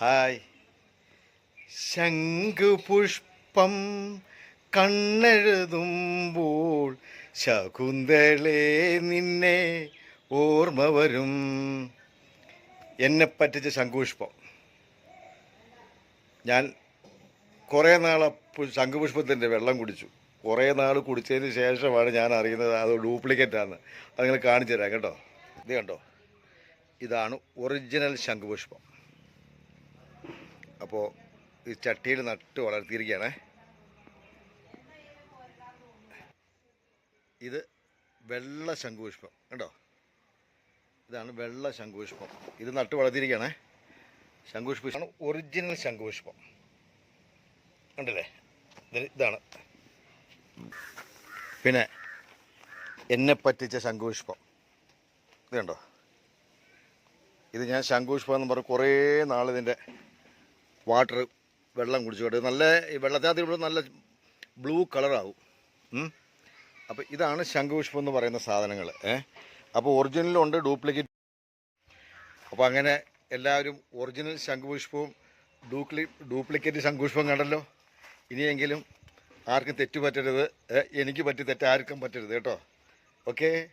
Hi. ശംഖുപുഷ്പം കണ്ണെഴുതുമ്പോൾ ശകുന്തളേ നിന്നെ ഓർമ്മ വരും. എന്നെ പറ്റിച്ച ശംഖുപുഷ്പം. ഞാൻ കുറേ നാൾ ശംഖുപുഷ്പത്തിന്റെ വെള്ളം കുടിച്ചു. കുറേ നാൾ കുടിച്ചതിന് ശേഷമാണ് ഞാൻ അറിയുന്നത് അത് ഡ്യൂപ്ലിക്കേറ്റാണ് അത് നിങ്ങൾ കാണിച്ചു തരാം കേട്ടോ. ഇത് കണ്ടോ? ഇതാണ് ഒറിജിനൽ ശംഖുപുഷ്പം. അപ്പോൾ ഈ ചട്ടിയിൽ നട്ട് വളർത്തിയിരിക്കുകയാണ്. ഇത് വെള്ള ശംഖുപുഷ്പം കണ്ടോ? ഇതാണ് വെള്ള ശംഖുപുഷ്പം. ഇത് നട്ട് വളർത്തിയിരിക്കുകയാണ്. ശംഖുപുഷ്പമാണ് ഒറിജിനൽ ശംഖുപുഷ്പം. കണ്ടില്ലേ? ഇതാണ്. പിന്നെ എന്നെ പറ്റിച്ച ശംഖുപുഷ്പം. ഇത് കണ്ടോ? ഇത് ഞാൻ ശംഖുപുഷ്പം എന്ന് പറഞ്ഞ് കുറേ നാൾ ഇതിന്റെ വാട്ടർ വെള്ളം കുടിച്ചുകൊണ്ട് നല്ല ഈ വെള്ളത്തിനകത്ത് നല്ല ബ്ലൂ കളറാവും. അപ്പോൾ ഇതാണ് ശംഖുപുഷ്പം എന്ന് പറയുന്ന സാധനങ്ങൾ. ഏ? അപ്പോൾ ഒറിജിനലും ഉണ്ട് ഡ്യൂപ്ലിക്കേറ്റ്. അപ്പോൾ അങ്ങനെ എല്ലാവരും ഒറിജിനൽ ശംഖുപുഷ്പവും ഡ്യൂപ്ലി ഡ്യൂപ്ലിക്കേറ്റ് ശംഖുപുഷ്പം കണ്ടല്ലോ. ഇനിയെങ്കിലും ആർക്കും തെറ്റ് പറ്റരുത് എനിക്ക് പറ്റി തെറ്റ് ആർക്കും പറ്റരുത് കേട്ടോ. ഓക്കേ?